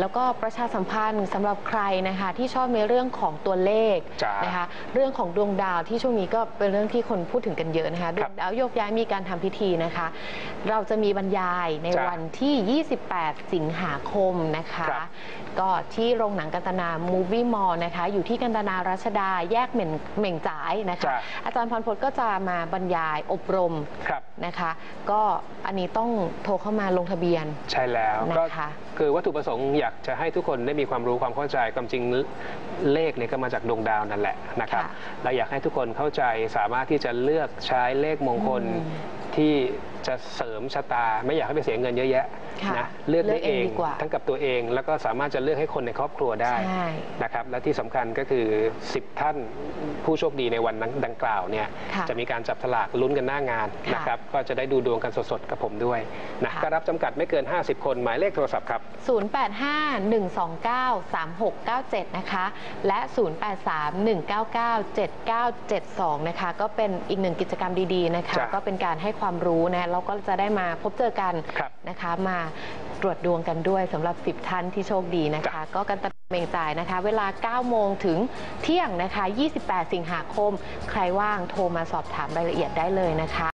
แล้วก็ประชาสัมพันธ์สำหรับใครนะคะที่ชอบในเรื่องของตัวเลขจ้านนะคะเรื่องของดวงดาวที่ช่วงนี้ก็เป็นเรื่องที่คนพูดถึงกันเยอะนะคะดวงดาวโยกย้ายมีการทำพิธีนะคะ เราจะมีบรรยายในจ้ะวันที่ 28 สิงหาคมนะคะครับ ก็ที่โรงหนังกันตนา Movie Mall นะคะ อยู่ที่กันตนารัชดาแยกเหม่งเหม่งจ่ายนะคะจ้ะอาจารย์พรพจน์ก็จะมาบรรยายอบรมครับนะคะ ก็อันนี้ต้องโทรเข้ามาลงทะเบียน ใช่แล้วนะคะก็คือวัตถุประสงค์อยากจะให้ทุกคนได้มีความรู้ความเข้าใจความจริงเลขเนี่ยก็มาจากดวงดาวนั่นแหละนะครับค่ะเราอยากให้ทุกคนเข้าใจสามารถที่จะเลือกใช้เลขมงคลอืมที่ จะเสริมชะตา ไม่อยากให้ไปเสียเงินเยอะแยะค่ะนะเลือกได้เลือกเอเองงดีกว่าทั้งกับตัวเอง แล้วก็สามารถจะเลือกให้คนในครอบครัวได้ใช่ นะครับและที่สำคัญก็คือ 10 ท่านผู้โชคดีในวันนั้นดังกล่าวเนี่ย ค่ะ จะมีการจับฉลากลุ้นกันหน้างานค่ะนะครับ ก็จะได้ดูดวงกันสดๆ กับผมด้วยนะค่ะ ก็รับจำกัดไม่เกิน 50 คน หมายเลขโทรศัพท์ครับ 0851293697 นะคะ และ 0831997972 นะคะ ก็เป็นอีกหนึ่งกิจกรรมดีๆนะคะ จ้ะก็เป็นการให้ความรู้นะแล้วก็จะได้มาพบเจอกันครับนะคะมาตรวจดวงกันด้วยสำหรับ 10 ท่านที่โชคดีนะคะจ้ะก็กันตะเมงจ่ายนะคะ เวลา 9 โมงถึงเที่ยงนะคะ 28 สิงหาคม ใครว่างโทรมาสอบถามรายละเอียดได้เลยนะคะ